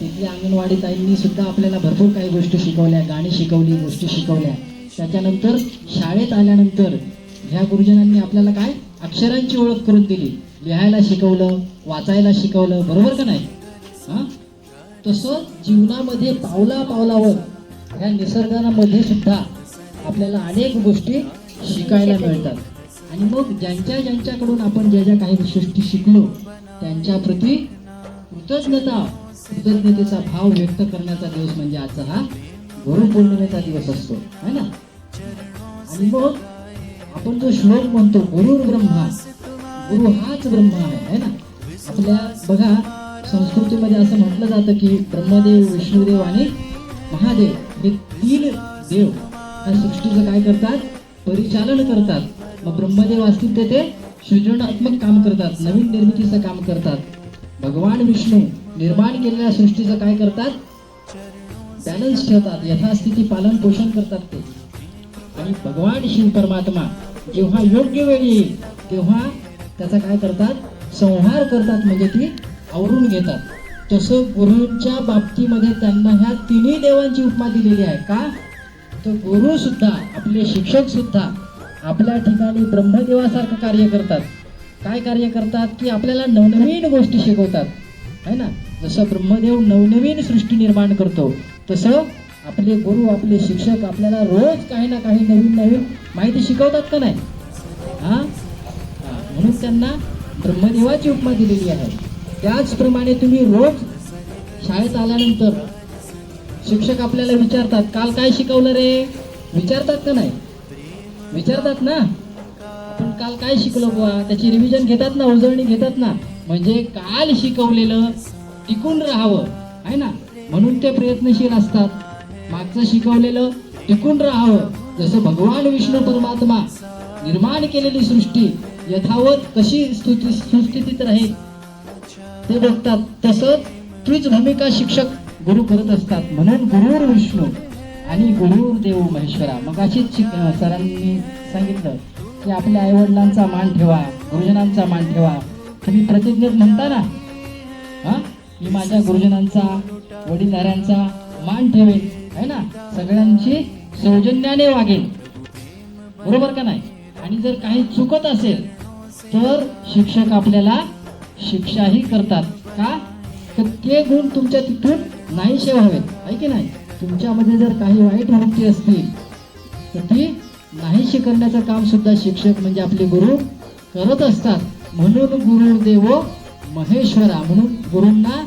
तिथल्या अंगणवाडी ताईंनी सुद्धा आपल्याला भरपूर काही गोष्टी शिकवल्या गाणी शिकवली गोष्टी शिकवल्या. त्याच्यानंतर शाळेत आल्यानंतर ह्या गुरुजनांनी आपल्याला काय? अक्षरांची ओळख करून दिली. लिहायला शिकवलं वाचायला शिकवलं. बरोबर का नाही? हा? तसं जीवनामध्ये पावला पावलावर ह्या निसर्गामध्ये सुद्धा आपल्याला अनेक गोष्टी शिकायला मिळतात. आणि मग ज्यांच्या ज्यांच्याकडून आपण ज्या ज्या काही गोष्टी शिकलो त्यांच्याप्रती कृतज्ञता कृतज्ञतेचा भाव व्यक्त करण्याचा दिवस म्हणजे आजचा हा गुरुपौर्णिमेचा दिवस असतो है ना? आणि मग आपण जो श्लोक म्हणतो गुरुर ब्रह्मा गुरु हाच ब्रह्मा आहे है ना? आपल्या बघा संस्कृतीमध्ये असं म्हटलं जातं की ब्रह्मदेव विष्णुदेव आणि महादेव हे तीन देव या सृष्टीचं काय करतात? परिचालन करतात. मग ब्रह्मदेव असतील तर ते सृजनात्मक काम करतात नवीन निर्मितीचं काम करतात. भगवान विष्णू निर्माण केलेल्या सृष्टीचं काय करतात? बॅलन्स ठेवतात यथास्थिती पालन पोषण करतात ते. आणि भगवान शिव परमात्मा जेव्हा योग्य वेळ येईल तेव्हा त्याचा काय करतात? संहार करतात म्हणजे ती आवरून घेतात. तसं गुरूंच्या बाबतीमध्ये त्यांना ह्या तिन्ही देवांची उपमा दिलेली आहे. का? तर गुरु सुद्धा आपले शिक्षक सुद्धा आपल्या ठिकाणी ब्रह्मदेवासारखं कार्य करतात. काय कार्य करतात? की आपल्याला नवनवीन गोष्टी शिकवतात. है ना? जसं ब्रह्मदेव नवनवीन सृष्टी निर्माण करतो तसं आपले गुरु आपले शिक्षक आपल्याला रोज काही ना काही नवीन नवीन माहिती शिकवतात का नाही? हा? म्हणून त्यांना ब्रह्मदेवाची उपमा दिलेली आहे. त्याचप्रमाणे तुम्ही रोज शाळेत आल्यानंतर शिक्षक आपल्याला विचारतात काल काय शिकवलं रे? विचारतात का नाही? विचारतात ना? आपण काल काय शिकलो बुवा? त्याची रिव्हिजन घेतात ना उजळणी घेतात ना? म्हणजे काल शिकवलेलं टिकून राहावं आहे ना? म्हणून ते प्रयत्नशील असतात. मागचं शिकवलेलं टिकून राहावं. जसं भगवान विष्णू परमात्मा निर्माण केलेली सृष्टी यथावत कशी स्तुती सुस्थितीत राहील ते बघतात. तसंच तीच भूमिका शिक्षक गुरु करत असतात. म्हणून गुरुर विष्णू आणि गुरुर देव महेश्वरा. मग अशीच शिक सरांनी सांगितलं की आपल्या आईवडिलांचा मान ठेवा गुरुजनांचा मान ठेवा. तुम्ही प्रतिज्ञेत म्हणता ना? हा? मी माझ्या गुरुजनांचा वडीलधाऱ्यांचा मान ठेवेन आहे ना? सगळ्यांची सौजन्याने वागेल बरोबर का नाही? आणि जर काही चुकत असेल तर शिक्षक आपल्याला शिक्षाही करतात. का? तर ते गुण तुमच्या तिथून नाहीसे व्हावेत. आहे की नाही? तुमच्यामध्ये जर काही वाईट वृत्ती असतील तर ती नाहीशी करण्याचं काम सुद्धा शिक्षक म्हणजे आपले गुरु करत असतात. म्हणून गुरुदेव महेश्वरा म्हणून गुरूंना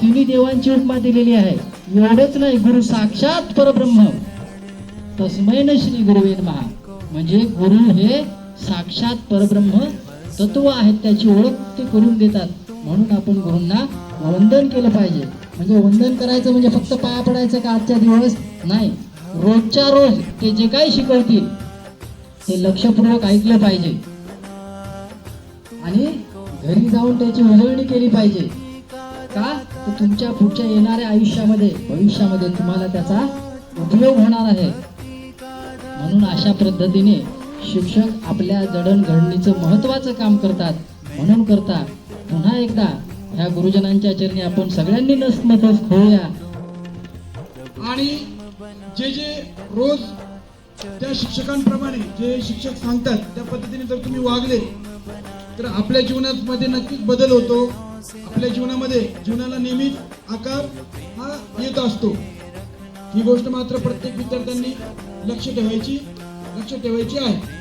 तिन्ही देवांची उपमा दिलेली आहे. एवढंच नाही गुरु साक्षात परब्रह्म. तस्मै न श्री गुरुवेद महा म्हणजे गुरु हे साक्षात परब्रह्म तत्व आहेत त्याची ओळख ते करून देतात. म्हणून आपण गुरूंना वंदन केलं पाहिजे. म्हणजे वंदन करायचं म्हणजे फक्त पाया पडायचं का आजच्या दिवस? नाही. रोजच्या रोज ते जे काही शिकवतील ते लक्षपूर्वक ऐकलं पाहिजे. आणि घरी जाऊन त्याची उजळणी केली पाहिजे. का? तर तुमच्या पुढच्या येणाऱ्या आयुष्यामध्ये भविष्यामध्ये तुम्हाला त्याचा उपयोग होणार आहे. म्हणून अशा पद्धतीने शिक्षक आपल्या जडणघडणीचं महत्वाचं काम करतात. म्हणून करता. पुन्हा एकदा ह्या गुरुजनांच्या चरणी आपण सगळ्यांनी नसमतच होऊया. आणि जे जे रोज त्या शिक्षकांप्रमाणे जे शिक्षक सांगतात त्या पद्धतीने जर तुम्ही वागले तर आपल्या जीवनामध्ये नक्कीच बदल होतो. आपल्या जीवनामध्ये जीवनाला नेहमीच आकार हा येत असतो. ही गोष्ट मात्र प्रत्येक विद्यार्थ्यांनी लक्ष ठेवायची लक्ष ठेवायची आहे.